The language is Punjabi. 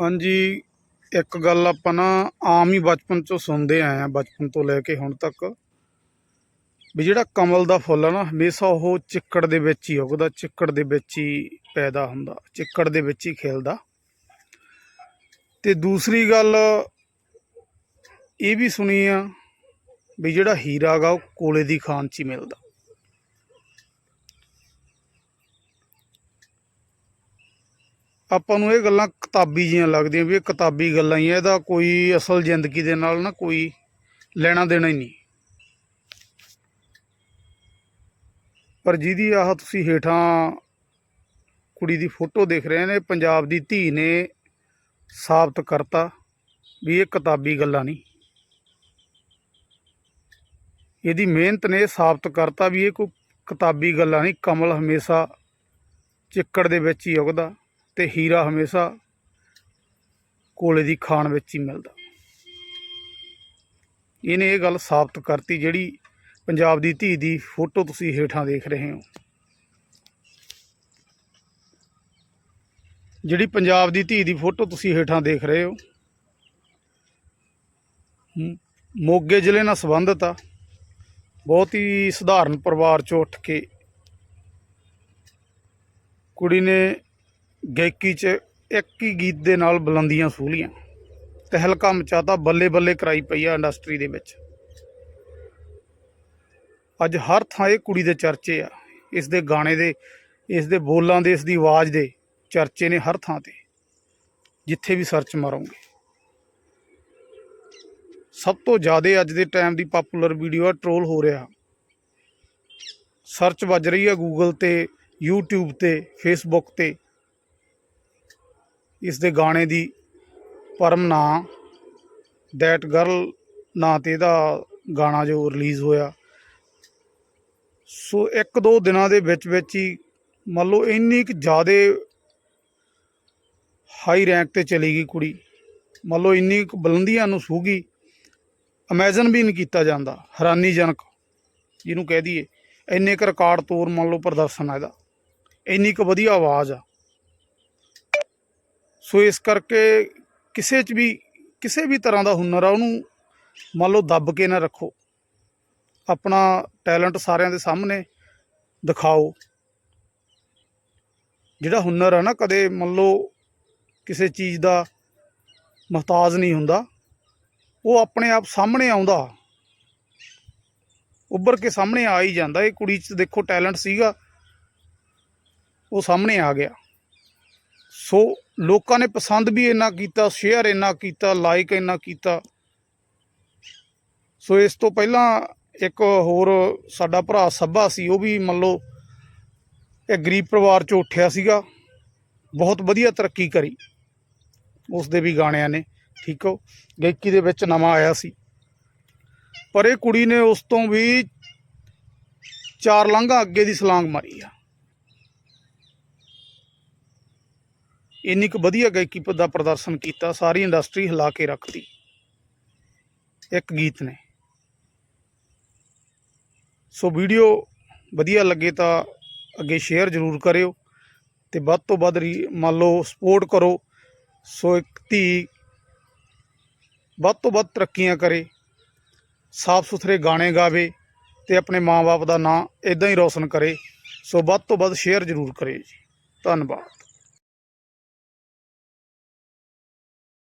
ਹਾਂਜੀ, ਇੱਕ ਗੱਲ ਆਪਾਂ ਨਾ ਆਮ ਹੀ ਬਚਪਨ ਤੋਂ ਸੁਣਦੇ ਆਏ ਆ ਬਚਪਨ ਤੋਂ ਲੈ ਕੇ ਹੁਣ ਤੱਕ। ਵੀ ਜਿਹੜਾ ਕਮਲ ਦਾ ਫੁੱਲ ਆ ਨਾ, ਹਮੇਸ਼ਾ ਉਹ ਚਿੱਕੜ ਦੇ ਵਿੱਚ ਹੀ ਉੱਗਦਾ, ਚਿੱਕੜ ਦੇ ਵਿੱਚ ਹੀ ਪੈਦਾ ਹੁੰਦਾ, ਚਿੱਕੜ ਦੇ ਵਿੱਚ ਹੀ ਖਿਲਦਾ। ਤੇ ਦੂਸਰੀ ਗੱਲ ਇਹ ਵੀ ਸੁਣੀ ਆ ਵੀ ਜਿਹੜਾ ਹੀਰਾ ਗਾ, ਉਹ ਕੋਲੇ ਦੀ ਖਾਨ 'ਚ ਹੀ ਮਿਲਦਾ। ਆਪਾਂ ਨੂੰ ਇਹ ਗੱਲਾਂ ਕਿਤਾਬੀ ਜੀਆਂ ਲੱਗਦੀਆਂ ਵੀ ਇਹ ਕਿਤਾਬੀ ਗੱਲਾਂ ਹੀ ਆ, ਇਹਦਾ ਕੋਈ ਅਸਲ ਜ਼ਿੰਦਗੀ ਦੇ ਨਾਲ ਨਾ ਕੋਈ ਲੈਣਾ ਦੇਣਾ ਹੀ ਨਹੀਂ। ਪਰ ਜਿਹਦੀ ਆਹ ਤੁਸੀਂ ਹੇਠਾਂ ਕੁੜੀ ਦੀ ਫੋਟੋ ਦੇਖ ਰਹੇ ਨੇ, ਪੰਜਾਬ ਦੀ ਧੀ ਨੇ ਸਾਬਤ ਕਰਤਾ ਵੀ ਇਹ ਕਿਤਾਬੀ ਗੱਲਾਂ ਨਹੀਂ। ਇਹਦੀ ਮਿਹਨਤ ਨੇ ਸਾਬਤ ਕਰਤਾ ਵੀ ਇਹ ਕੋਈ ਕਿਤਾਬੀ ਗੱਲਾਂ ਨਹੀਂ, ਕਮਲ ਹਮੇਸ਼ਾ ਚਿੱਕੜ ਦੇ ਵਿੱਚ ਹੀ ਉਗਦਾ। ਤੇ ਹੀਰਾ ਹਮੇਸ਼ਾ ਕੋਲੇ ਦੀ ਖਾਣ ਵਿੱਚ ਹੀ ਮਿਲਦਾ। ਇਹਨੇ ਇਹ ਗੱਲ ਸਾਬਤ ਕਰਤੀ ਜਿਹੜੀ ਪੰਜਾਬ ਦੀ ਧੀ ਦੀ ਫੋਟੋ ਤੁਸੀਂ ਹੇਠਾਂ ਦੇਖ ਰਹੇ ਹੋ। ਜਿਹੜੀ ਪੰਜਾਬ ਦੀ ਧੀ ਦੀ ਫੋਟੋ ਤੁਸੀਂ ਹੇਠਾਂ ਦੇਖ ਰਹੇ ਹੋ। ਮੋਗੇ ਜ਼ਿਲ੍ਹੇ ਨਾਲ ਸੰਬੰਧਿਤ ਆ। ਬਹੁਤ ਹੀ ਸਧਾਰਨ ਪਰਿਵਾਰ ਚੋਂ ਉੱਠ ਕੇ ਕੁੜੀ ਨੇ ਗਾਇਕੀ 'ਚ ਇੱਕ ਹੀ ਗੀਤ ਦੇ ਨਾਲ ਬੁਲੰਦੀਆਂ ਸੂਲੀਆਂ ਤਹਿਲਕਾ ਮਚਾਤਾ ਬੱਲੇ ਬੱਲੇ ਕਰਾਈ ਪਈ ਆ ਇੰਡਸਟਰੀ ਦੇ ਵਿੱਚ। ਅੱਜ ਹਰ ਥਾਂ ਇਹ ਕੁੜੀ ਦੇ ਚਰਚੇ ਆ। ਇਸ ਦੇ ਗਾਣੇ ਦੇ, ਇਸ ਦੇ ਬੋਲਾਂ ਦੇ, ਇਸ ਦੀ ਆਵਾਜ਼ ਦੇ ਚਰਚੇ ਨੇ ਹਰ ਥਾਂ ਤੇ, ਜਿੱਥੇ ਵੀ ਸਰਚ ਮਾਰੋਗੇ। ਸਭ ਤੋਂ ਜ਼ਿਆਦਾ ਅੱਜ ਦੇ ਟਾਈਮ ਦੀ ਪਪੂਲਰ ਵੀਡੀਓ ਆ, ਟ੍ਰੋਲ ਹੋ ਰਿਹਾ। ਸਰਚ ਵੱਜ ਰਹੀ ਆ ਗੂਗਲ ਤੇ, YouTube ਤੇ, Facebook ਤੇ ਇਸ ਦੇ ਗਾਣੇ ਦੀ ਪਰਮ ਨਾਂ ਦੈਟ ਗਰਲ ਨਾਂ ਤੇ ਇਹਦਾ ਗਾਣਾ ਜੋ ਰਿਲੀਜ਼ ਹੋਇਆ। ਸੋ ਇੱਕ ਦੋ ਦਿਨਾਂ ਦੇ ਵਿੱਚ ਵਿੱਚ ਹੀ ਮੰਨ ਲਓ ਇੰਨੀ ਕੁ ਜ਼ਿਆਦਾ ਹਾਈ ਰੈਂਕ ਤੇ ਚਲੀ ਗਈ ਕੁੜੀ। ਮੰਨ ਲਓ ਇੰਨੀ ਕੁ ਬੁਲੰਦੀਆਂ ਨੂੰ ਸੂਗੀ ਇਮੇਜਿਨ ਵੀ ਨਹੀਂ ਕੀਤਾ ਜਾਂਦਾ, ਹੈਰਾਨੀਜਨਕ। ਜਿਹਨੂੰ ਕਹਿ ਦਈਏ, ਇੰਨੇ ਕੁ ਰਿਕਾਰਡ ਤੋੜ ਮੰਨ ਲਓ ਪ੍ਰਦਰਸ਼ਨ ਆ ਇਹਦਾ। ਇੰਨੀ ਕੁ ਵਧੀਆ ਆਵਾਜ਼ ਆ। ਸੋ ਇਸ ਕਰਕੇ ਕਿਸੇ 'ਚ ਵੀ, ਕਿਸੇ ਵੀ ਤਰ੍ਹਾਂ ਦਾ ਹੁਨਰ ਆ, ਉਹਨੂੰ ਮੰਨ ਲਓ ਦੱਬ ਕੇ ਨਾ ਰੱਖੋ। ਆਪਣਾ ਟੈਲੈਂਟ ਸਾਰਿਆਂ ਦੇ ਸਾਹਮਣੇ ਦਿਖਾਓ। ਜਿਹੜਾ ਹੁਨਰ ਆ ਨਾ, ਕਦੇ ਮੰਨ ਲਓ ਕਿਸੇ ਚੀਜ਼ ਦਾ ਮੁਹਤਾਜ ਨਹੀਂ ਹੁੰਦਾ, ਉਹ ਆਪਣੇ ਆਪ ਸਾਹਮਣੇ ਆਉਂਦਾ। ਉੱਭਰ ਕੇ ਸਾਹਮਣੇ ਆ ਹੀ ਜਾਂਦਾ। ਇਹ ਕੁੜੀ 'ਚ ਦੇਖੋ ਟੈਲੈਂਟ ਸੀਗਾ, ਉਹ ਸਾਹਮਣੇ ਆ ਗਿਆ। ਸੋ ਲੋਕਾਂ ਨੇ ਪਸੰਦ ਵੀ ਇੰਨਾ ਕੀਤਾ ਸ਼ੇਅਰ ਇੰਨਾ ਕੀਤਾ ਲਾਈਕ ਇੰਨਾ ਕੀਤਾ। ਸੋ ਇਸ ਤੋਂ ਪਹਿਲਾਂ ਇੱਕ ਹੋਰ ਸਾਡਾ ਭਰਾ ਸੱਭਾ ਸੀ, ਉਹ ਵੀ ਮੰਨ ਲਓ ਇਹ ਗਰੀਬ ਪਰਿਵਾਰ ਚੋਂ ਉੱਠਿਆ ਸੀਗਾ। ਬਹੁਤ ਵਧੀਆ ਤਰੱਕੀ ਕਰੀ ਉਸ ਦੇ ਵੀ ਗਾਣਿਆਂ ਨੇ, ਠੀਕ ਹੋ? ਗਾਇਕੀ ਦੇ ਵਿੱਚ ਨਵਾਂ ਆਇਆ ਸੀ। ਪਰ ਇਹ ਕੁੜੀ ਨੇ ਉਸ ਤੋਂ ਵੀ ਚਾਰ ਲੰਘਾਂ ਅੱਗੇ ਦੀ ਸਲਾਂਗ ਮਾਰੀ ਆ। ਇੰਨੀ ਕੁ ਵਧੀਆ ਗਾਇਕੀ ਦਾ ਪ੍ਰਦਰਸ਼ਨ ਕੀਤਾ, ਸਾਰੀ ਇੰਡਸਟਰੀ ਹਿਲਾ ਕੇ ਰੱਖਤੀ। ਇੱਕ ਗੀਤ ਨੇ। ਸੋ ਵੀਡੀਓ ਵਧੀਆ ਲੱਗੇ ਤਾਂ ਅੱਗੇ ਸ਼ੇਅਰ ਜ਼ਰੂਰ ਕਰਿਓ ਤੇ ਵੱਧ ਤੋਂ ਵੱਧ ਰੀ- ਮੰਨ ਲਓ ਸਪੋਰਟ ਕਰੋ। ਸੋ ਇੱਕ ਧੀ ਵੱਧ ਤੋਂ ਵੱਧ ਤਰੱਕੀਆਂ ਕਰੇ, ਸਾਫ਼ ਸੁਥਰੇ ਗਾਣੇ ਗਾਵੇ ਤੇ ਆਪਣੇ ਮਾਂ-ਬਾਪ ਦਾ ਨਾਂ ਇਦਾਂ ਹੀ ਰੌਸ਼ਨ ਕਰੇ। ਸੋ ਵੱਧ ਤੋਂ ਵੱਧ ਸ਼ੇਅਰ ਜ਼ਰੂਰ ਕਰੇ ਜੀ। ਧੰਨਵਾਦ।